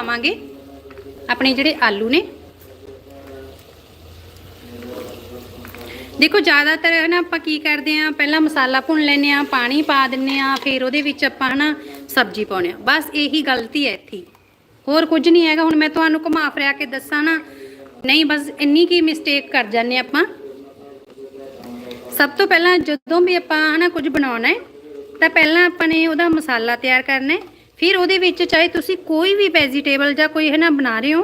ਪਾਵਾਂਗੇ ਆਪਣੇ ਜਿਹੜੇ ਆਲੂ ਨੇ। ਦੇਖੋ, ਜ਼ਿਆਦਾਤਰ ਨਾ ਆਪਾਂ ਕੀ ਕਰਦੇ ਆ ਪਹਿਲਾਂ ਮਸਾਲਾ ਭੁੰਨ ਲੈਨੇ ਆ ਪਾਣੀ ਪਾ ਦਿੰਨੇ ਆ ਫਿਰ ਉਹਦੇ ਵਿੱਚ ਆਪਾਂ ਹਨਾ ਸਬਜ਼ੀ ਪਾਉਨੇ ਆ ਬਸ ਇਹੀ ਗਲਤੀ ਹੈ ਇੱਥੇ। ਹੋਰ ਕੁਝ ਨਹੀਂ ਹੈਗਾ। ਹੁਣ ਮੈਂ ਤੁਹਾਨੂੰ ਘੁਮਾ ਫਿਰਿਆ ਕੇ ਦੱਸਾਂ ਨਾ। ਨਹੀਂ, ਬਸ ਇੰਨੀ ਕੀ ਮਿਸਟੇਕ ਕਰ ਜਾਂਦੇ ਆਪਾਂ। ਸਭ ਤੋਂ ਪਹਿਲਾਂ ਜਦੋਂ ਵੀ ਆਪਾਂ ਹਨਾ ਕੁਝ ਬਣਾਉਣਾ ਹੈ, ਤਾਂ ਪਹਿਲਾਂ ਆਪਾਂ ਨੇ ਉਹਦਾ ਮਸਾਲਾ ਤਿਆਰ ਕਰਨਾ ਹੈ। ਫਿਰ ਉਹਦੇ ਵਿੱਚ ਚਾਹੇ ਤੁਸੀਂ ਕੋਈ ਵੀ ਵੈਜੀਟੇਬਲ ਜਾਂ ਕੋਈ ਹੈ ਨਾ ਬਣਾ ਰਹੇ ਹੋ,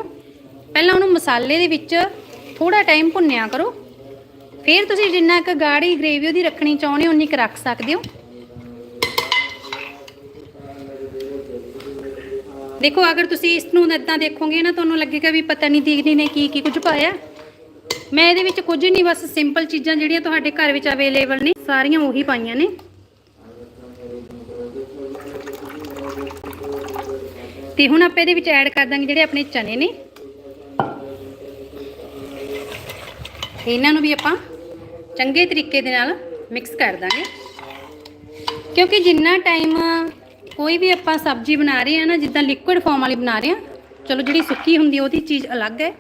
ਪਹਿਲਾਂ ਉਹਨੂੰ ਮਸਾਲੇ ਦੇ ਵਿੱਚ ਥੋੜਾ ਟਾਈਮ ਭੁੰਨਿਆ ਕਰੋ। ਫਿਰ ਤੁਸੀਂ ਜਿੰਨਾ ਕੁ ਗਾੜੀ ਗ੍ਰੇਵੀ ਉਹਦੀ ਰੱਖਣੀ ਚਾਹੁੰਦੇ ਹੋ, ਉਨੀ ਕੁ ਰੱਖ ਸਕਦੇ ਹੋ। ਦੇਖੋ, ਅਗਰ ਤੁਸੀਂ ਇਸ ਨੂੰ ਇਦਾਂ ਦੇਖੋਗੇ ਨਾ, ਤੁਹਾਨੂੰ ਲੱਗੇਗਾ ਵੀ ਪਤਾ ਨਹੀਂ ਦੀਦੀ ਨੇ ਕੀ ਕੀ ਕੁਝ ਪਾਇਆ। ਮੈਂ ਇਹਦੇ ਵਿੱਚ ਕੁਝ ਨਹੀਂ, ਬਸ ਸਿੰਪਲ ਚੀਜ਼ਾਂ ਜਿਹੜੀਆਂ ਤੁਹਾਡੇ ਘਰ ਵਿੱਚ ਅਵੇਲੇਬਲ ਨੇ, ਸਾਰੀਆਂ ਉਹੀ ਪਾਈਆਂ ਨੇ। ਤੇ ਹੁਣ ਆਪਾਂ ਇਹਦੇ ਵਿੱਚ ਐਡ ਕਰ ਦਾਂਗੇ ਜਿਹੜੇ ਆਪਣੇ ਚਨੇ ਨੇ। ਇਹਨਾਂ ਨੂੰ ਵੀ ਆਪਾਂ ਚੰਗੇ ਤਰੀਕੇ ਦੇ ਨਾਲ ਮਿਕਸ ਕਰ ਦਾਂਗੇ। ਕਿਉਂਕਿ ਜਿੰਨਾ ਟਾਈਮ ਕੋਈ ਵੀ ਆਪਾਂ ਸਬਜ਼ੀ ਬਣਾ ਰਹੇ ਹਾਂ ਨਾ, ਜਿੱਦਾਂ ਲਿਕੁਇਡ ਫਾਰਮ ਵਾਲੀ ਬਣਾ ਰਹੇ ਹਾਂ, ਚਲੋ ਜਿਹੜੀ ਸੁੱਕੀ ਹੁੰਦੀ ਉਹਦੀ ਚੀਜ਼ ਅਲੱਗ ਹੈ।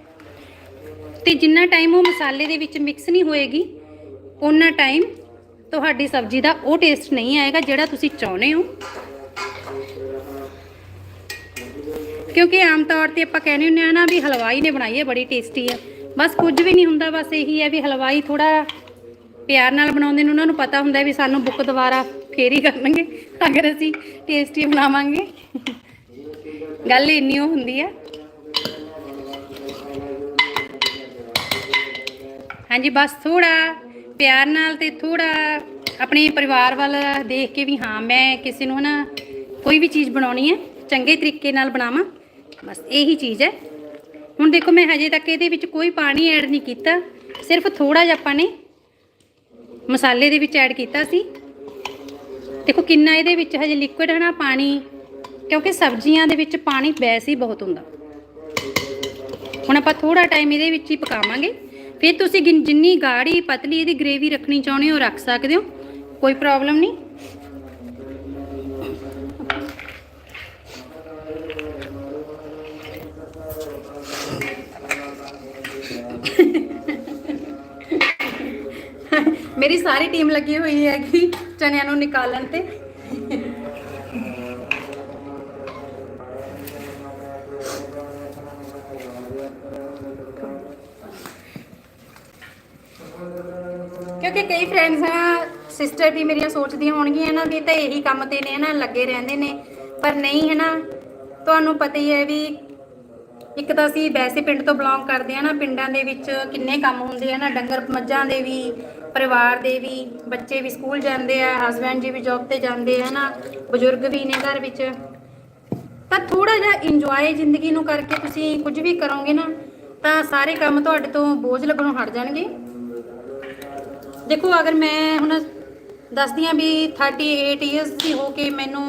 ਤੇ ਜਿੰਨਾ ਟਾਈਮ ਉਹ ਮਸਾਲੇ ਦੇ ਵਿੱਚ ਮਿਕਸ ਨਹੀਂ ਹੋਏਗੀ ਉਹਨਾਂ ਟਾਈਮ ਤੁਹਾਡੀ ਸਬਜ਼ੀ ਦਾ ਉਹ ਟੇਸਟ ਨਹੀਂ ਆਏਗਾ ਜਿਹੜਾ ਤੁਸੀਂ ਚਾਹੁੰਦੇ ਹੋ। ਕਿਉਂਕਿ ਆਮ ਤੌਰ ਤੇ ਆਪਾਂ ਕਹਿੰਦੇ ਹੁੰਦੇ ਆ ਨਾ ਵੀ ਹਲਵਾਈ ਨੇ ਬਣਾਈ ਹੈ, ਬੜੀ ਟੇਸਟੀ ਹੈ। ਬਸ ਕੁਝ ਵੀ ਨਹੀਂ ਹੁੰਦਾ, ਬਸ ਇਹੀ ਹੈ ਵੀ ਹਲਵਾਈ ਥੋੜਾ ਪਿਆਰ ਨਾਲ ਬਣਾਉਂਦੇ ਨੇ, ਉਹਨਾਂ ਨੂੰ ਪਤਾ ਹੁੰਦਾ ਵੀ ਸਾਨੂੰ ਬੁੱਕ ਦੁਬਾਰਾ ਫੇਰ ਹੀ ਕਰਨਗੇ, ਅਗਰ ਅਸੀਂ ਟੇਸਟੀ ਬਣਾਵਾਂਗੇ। ਗੱਲ ਇੰਨੀ ਉਹ ਹੁੰਦੀ ਹੈ। ਹਾਂਜੀ, ਬਸ ਥੋੜਾ ਪਿਆਰ ਨਾਲ ਤੇ ਥੋੜਾ ਆਪਣੇ ਪਰਿਵਾਰ ਵੱਲ ਦੇਖ ਕੇ ਵੀ ਹਾਂ, ਮੈਂ ਕਿਸੇ ਨੂੰ ਨਾ ਕੋਈ ਵੀ ਚੀਜ਼ ਬਣਾਉਣੀ ਹੈ, ਚੰਗੇ ਤਰੀਕੇ ਨਾਲ ਬਣਾਵਾਂ। ਬਸ ਇਹੀ ਚੀਜ਼ ਹੈ। ਹੁਣ ਦੇਖੋ ਮੈਂ ਹਜੇ ਤੱਕ ਇਹਦੇ ਵਿੱਚ ਕੋਈ ਪਾਣੀ ਐਡ ਨਹੀਂ ਕੀਤਾ। ਸਿਰਫ ਥੋੜਾ ਜਿਹਾ ਆਪਾਂ ਨੇ ਮਸਾਲੇ ਦੇ ਵਿੱਚ ਐਡ ਕੀਤਾ ਸੀ। ਦੇਖੋ ਕਿੰਨਾ ਇਹਦੇ ਵਿੱਚ ਹਜੇ ਲਿਕੁਇਡ ਹੈ ਨਾ ਪਾਣੀ, ਕਿਉਂਕਿ ਸਬਜ਼ੀਆਂ ਦੇ ਵਿੱਚ ਪਾਣੀ ਵੈਸੇ ਹੀ ਬਹੁਤ ਹੁੰਦਾ। ਹੁਣ ਆਪਾਂ ਥੋੜਾ ਟਾਈਮ ਇਹਦੇ ਵਿੱਚ ਹੀ ਪਕਾਵਾਂਗੇ। ਫਿਰ ਤੁਸੀਂ ਗਿਨ- ਜਿੰਨੀ ਗਾੜੀ ਪਤਲੀ ਇਹਦੀ ਗ੍ਰੇਵੀ ਰੱਖਣੀ ਚਾਹੁੰਦੇ ਹੋ ਰੱਖ ਸਕਦੇ ਹੋ। ਕੋਈ ਪ੍ਰੋਬਲਮ ਨਹੀਂ। ਮੇਰੀ ਸਾਰੀ ਟੀਮ ਲੱਗੀ ਹੋਈ ਹੈਗੀ ਕਿ ਚਨਿਆਂ ਨੂੰ ਨਿਕਾਲਣ ਤੇ। ਕਿਉਂਕਿ ਕਈ ਫਰੈਂਡਸ ਆ ਸਿਸਟਰ ਵੀ ਮੇਰੀਆਂ ਸੋਚਦੀਆਂ ਹੋਣਗੀਆਂ ਨਾ ਵੀ ਤਾਂ ਇਹੀ ਕੰਮ ਤੇ ਨੇ ਨਾ, ਲੱਗੇ ਰਹਿੰਦੇ ਨੇ। ਪਰ ਨਹੀਂ ਹੈ ਨਾ, ਤੁਹਾਨੂੰ ਪਤਾ ਹੀ ਹੈ ਵੀ ਇੱਕ ਤਾਂ ਅਸੀਂ ਵੈਸੇ ਪਿੰਡ ਤੋਂ ਬਿਲੋਂਗ ਕਰਦੇ ਆ ਨਾ, ਪਿੰਡਾਂ ਦੇ ਵਿੱਚ ਕਿੰਨੇ ਕੰਮ ਹੁੰਦੇ ਆ ਨਾ, ਡੰਗਰ ਮੱਝਾਂ ਦੇ ਵੀ ਪਰਿਵਾਰ ਦੇ ਵੀ, ਬੱਚੇ ਵੀ ਸਕੂਲ ਜਾਂਦੇ ਆ ਹਸਬੈਂਡ ਜੀ ਵੀ ਜੌਬ ਤੇ ਜਾਂਦੇ ਆ ਨਾ ਬਜ਼ੁਰਗ ਵੀ ਨੇ ਘਰ ਵਿੱਚ। ਤਾਂ ਥੋੜਾ ਜਿਹਾ ਇੰਜੋਏ ਜ਼ਿੰਦਗੀ ਨੂੰ ਕਰਕੇ ਤੁਸੀਂ ਕੁਝ ਵੀ ਕਰੋਗੇ ਨਾ, ਤਾਂ ਸਾਰੇ ਕੰਮ ਤੁਹਾਡੇ ਤੋਂ ਬੋਝ ਲੱਗਣੋਂ ਹਟ ਜਾਣਗੇ। ਦੇਖੋ, ਅਗਰ ਮੈਂ ਹੁਣ ਦੱਸਦੀ ਆ ਵੀ 38 ਇਅਰਸ ਦੀ ਹੋ ਕੇ ਮੈਨੂੰ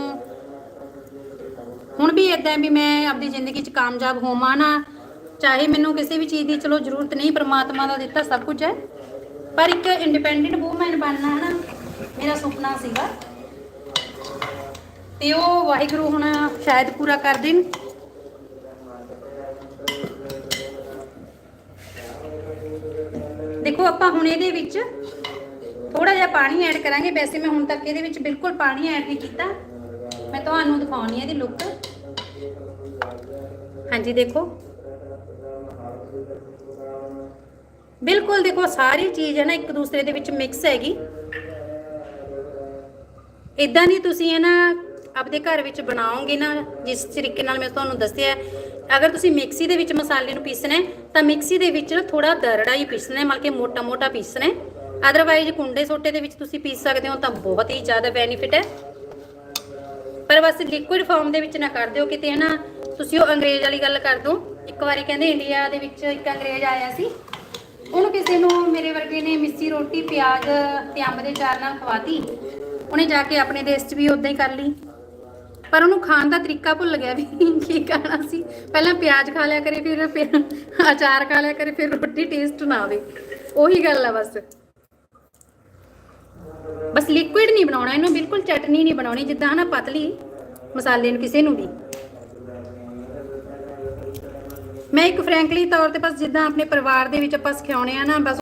ਹੁਣ ਵੀ ਇਦਾਂ ਵੀ ਮੈਂ ਆਪਣੀ ਜ਼ਿੰਦਗੀ 'ਚ ਕਾਮਯਾਬ ਹੋਵਾਂ ਨਾ, ਚਾਹੇ ਮੈਨੂੰ ਕਿਸੇ ਵੀ ਚੀਜ਼ ਦੀ ਚਲੋ ਜ਼ਰੂਰਤ ਨਹੀਂ, ਪਰਮਾਤਮਾ ਦਾ ਦਿੱਤਾ ਸਭ ਕੁਝ ਹੈ। ਪਰ ਇੱਕ ਇੰਡੀਪੈਂਡੈਂਟ ਵੂਮਨ ਬਣਨਾ ਹੈ ਮੇਰਾ ਸੁਪਨਾ ਸੀਗਾ। ਤੇ ਉਹ ਵਾਹਿਗੁਰੂ ਹੁਣ ਸ਼ਾਇਦ ਪੂਰਾ ਕਰ ਦੇਣ। ਦੇਖੋ, ਆਪਾਂ ਹੁਣ ਇਹਦੇ ਵਿੱਚ ਥੋੜਾ ਜਿਹਾ ਪਾਣੀ ਐਡ ਕਰਾਂਗੇ। ਵੈਸੇ ਮੈਂ ਹੁਣ ਤੱਕ ਇਹਦੇ ਵਿੱਚ ਬਿਲਕੁਲ ਪਾਣੀ ਐਡ ਨਹੀਂ ਕੀਤਾ। ਮੈਂ ਤੁਹਾਨੂੰ ਦਿਖਾਉਣੀ ਹੈ ਇਹਦੀ ਲੁੱਕ ਹਾਂਜੀ, ਦੇਖੋ। ਬਿਲਕੁਲ ਦੇਖੋ ਸਾਰੀ ਚੀਜ਼ ਹੈ ਨਾ, ਇੱਕ ਦੂਸਰੇ ਦੇ ਵਿੱਚ ਮਿਕਸ ਹੈਗੀ। ਇਦਾਂ ਨਹੀਂ ਤੁਸੀਂ ਹੈ ਨਾ, ਆਪਦੇ ਘਰ ਵਿੱਚ ਬਣਾਓਗੇ ਨਾ, ਜਿਸ ਤਰੀਕੇ ਨਾਲ ਮੈਂ ਤੁਹਾਨੂੰ ਦੱਸਿਆ, ਅਗਰ ਤੁਸੀਂ ਮਿਕਸੀ ਦੇ ਵਿੱਚ ਮਸਾਲੇ ਨੂੰ ਪੀਸਣਾ ਤਾਂ ਮਿਕਸੀ ਦੇ ਵਿੱਚ ਥੋੜਾ ਦਰੜਾ ਹੀ ਪੀਸਣਾ ਹੈ ਮਤਲਬ ਕਿ ਮੋਟਾ ਮੋਟਾ ਪੀਸਣਾ ਅਦਰਵਾਈਜ਼ ਕੁੰਡੇ ਸੋਟੇ ਦੇ ਵਿੱਚ ਤੁਸੀਂ ਪੀਸ ਸਕਦੇ ਹੋ, ਤਾਂ ਬਹੁਤ ਹੀ ਜ਼ਿਆਦਾ ਬੈਨੀਫਿਟ ਹੈ। ਪਰ ਬਸ ਲਿਕੁਇਡ ਫਾਰਮ ਦੇ ਵਿੱਚ ਨਾ ਕਰ ਦਿਓ, ਕਿਤੇ ਹੈ ਨਾ, ਤੁਸੀਂ ਉਹ ਅੰਗਰੇਜ਼ ਵਾਲੀ ਗੱਲ ਕਰ ਦਿਓ ਇੱਕ ਵਾਰੀ ਕਹਿੰਦੇ ਇੰਡੀਆ ਦੇ ਵਿੱਚ ਇੱਕ ਅੰਗਰੇਜ਼ ਆਇਆ ਸੀ ਉਹਨੂੰ ਕਿਸੇ ਨੂੰ, ਮੇਰੇ ਵਰਗੇ ਨੇ ਮਿੱਸੀ ਰੋਟੀ, ਪਿਆਜ਼ ਤੇ ਅੰਬ ਦੇ ਚਾਰ ਨਾਲ ਖਵਾਤੀ। ਉਹਨੇ ਜਾ ਕੇ ਆਪਣੇ ਦੇਸ਼ 'ਚ ਵੀ ਉਦਾਂ ਹੀ ਕਰ ਲਈ। ਪਰ ਉਹਨੂੰ ਖਾਣ ਦਾ ਤਰੀਕਾ ਭੁੱਲ ਗਿਆ ਵੀ ਕੀ ਖਾਣਾ ਸੀ। ਪਹਿਲਾਂ ਪਿਆਜ਼ ਖਾ ਲਿਆ ਕਰੇ, ਫਿਰ ਫਿਰ ਅਚਾਰ ਖਾ ਲਿਆ ਕਰੇ, ਫਿਰ ਰੋਟੀ ਟੇਸਟ ਨਾ ਆਵੇ। ਉਹੀ ਗੱਲ ਆ ਬਸ। ਬਸ ਲਿਕੁਇਡ ਨਹੀਂ ਬਣਾਉਣਾ, ਇਹਨੂੰ ਬਿਲਕੁਲ ਚਟਨੀ ਨਹੀਂ ਬਣਾਉਣੀ, ਜਿੱਦਾਂ ਹਨਾ ਪਤਲੀ, ਮਸਾਲੇ ਨੂੰ ਕਿਸੇ ਨੂੰ ਵੀ। ਮੈਂ ਇੱਕ ਫ੍ਰੈਂਕਲੀ ਤੌਰ ਤੇ ਬਸ ਜਿੱਦਾਂ ਆਪਣੇ ਪਰਿਵਾਰ ਦੇ ਵਿੱਚ ਆਪਾਂ ਸਿਖਾਉਣੇ ਆ ਨਾ, ਬਸ